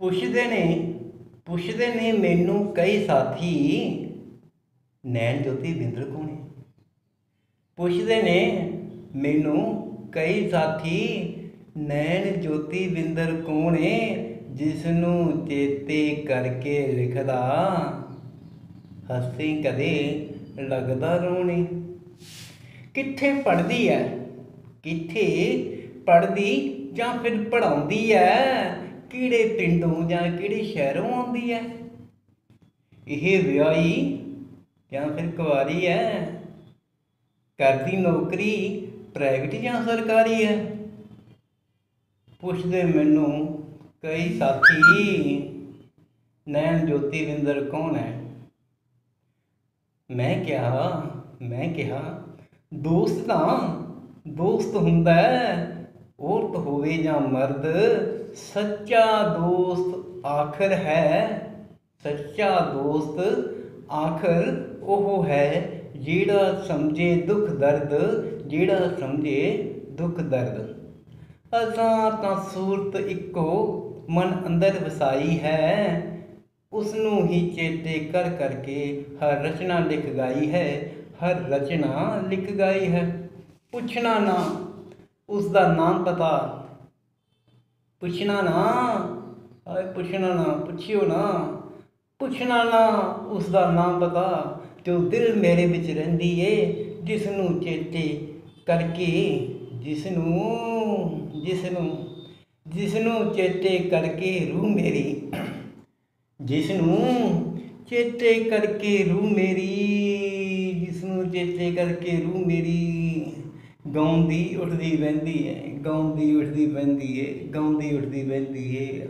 ਪੁੱਛਦੇ ਨੇ ਪੁੱਛਦੇ ਨੇ ਮੈਨੂੰ ਕਈ ਸਾਥੀ, ਨੈਣ ਜੋਤੀ ਬਿੰਦਰ ਕੋਣੇ ਪੁੱਛਦੇ ਨੇ ਮੈਨੂੰ ਕਈ ਸਾਥੀ, ਨੈਣ ਜੋਤੀ ਬਿੰਦਰ ਕੋਣੇ ਜਿਸ ਨੂੰ ਚੇਤੇ ਕਰਕੇ ਲਿਖਦਾ ਹੱਸੀ ਕਦੇ ਲੱਗਦਾ ਰੋਣੇ ਕਿੱਥੇ ਪੜਦੀ ਹੈ ਕਿੱਥੇ ਪੜਦੀ ਜਾਂ ਫਿਰ ਪੜਾਉਂਦੀ ਹੈ ਕਿਹੜੇ ਪਿੰਡੋਂ ਜਾਂ ਕਿਹੜੇ ਸ਼ਹਿਰੋਂ ਆਉਂਦੀ ਹੈ? ਇਹ ਵਿਆਹੀ ਜਾਂ ਫਿਰ ਕੁਆਰੀ ਹੈ? ਕਰਦੀ ਨੌਕਰੀ ਪ੍ਰਾਈਵੇਟ ਜਾਂ ਸਰਕਾਰੀ ਹੈ? ਪੁੱਛਦੇ ਮੈਨੂੰ ਕਈ ਸਾਥੀ, ਨੈਣ ਜੋਤੀ ਵਿੰਦਰ ਕੌਣ ਹੈ? ਮੈਂ ਕਿਹਾ ਮੈਂ ਕਿਹਾ, ਦੋਸਤ ਤਾਂ, ਦੋਸਤ ਹੁੰਦਾ ਹੈ। ਹੋਵੇ ਜਾਂ ਮਰਦ, ਸੱਚਾ ਦੋਸਤ ਆਖਰ ਹੈ, ਸੱਚਾ ਦੋਸਤ ਆਖਰ ਉਹ ਹੈ ਜਿਹੜਾ ਸਮਝੇ ਦੁੱਖ ਦਰਦ, ਜਿਹੜਾ ਸਮਝੇ ਦੁੱਖ ਦਰਦ। ਅਸਾਂ ਤਾਂ ਸੂਰਤ ਇੱਕੋ ਮਨ ਅੰਦਰ ਵਸਾਈ ਹੈ ਉਸ ਨੂੰ ਹੀ ਚੇਤੇ ਕਰ ਕਰਕੇ ਹਰ ਰਚਨਾ ਲਿਖ ਗਾਈ ਹੈ, ਹਰ ਰਚਨਾ ਲਿਖ ਗਾਈ ਹੈ। ਪੁੱਛਣਾ ਨਾ ਉਸ ਦਾ ਨਾਮ ਪਤਾ ਪੁੱਛਣਾ ਨਾ ਆਏ ਪੁੱਛਣਾ ਨਾ, ਪੁੱਛਿਓ ਨਾ। ਪੁੱਛਣਾ ਨਾ ਉਸ ਦਾ ਨਾਮ ਪਤਾ ਜੋ ਦਿਲ ਮੇਰੇ ਵਿੱਚ ਰਹਿੰਦੀ ਏ ਜਿਸ ਨੂੰ ਚੇਤੇ ਕਰਕੇ ਜਿਸ ਨੂੰ ਜਿਸ ਨੂੰ ਜਿਸ ਨੂੰ ਚੇਤੇ ਕਰਕੇ ਰੂਹ ਮੇਰੀ ਜਿਸ ਨੂੰ ਚੇਤੇ ਕਰਕੇ ਰੂਹ ਮੇਰੀ ਜਿਸ ਨੂੰ ਚੇਤੇ ਕਰਕੇ ਰੂਹ ਮੇਰੀ। ਗਾਉਂਦੀ ਉੱਠਦੀ ਬਹਿੰਦੀ ਹੈ ਗਾਉਂਦੀ ਉੱਠਦੀ ਬਹਿੰਦੀ ਹੈ ਗਾਉਂਦੀ ਉੱਠਦੀ ਬਹਿੰਦੀ ਹੈ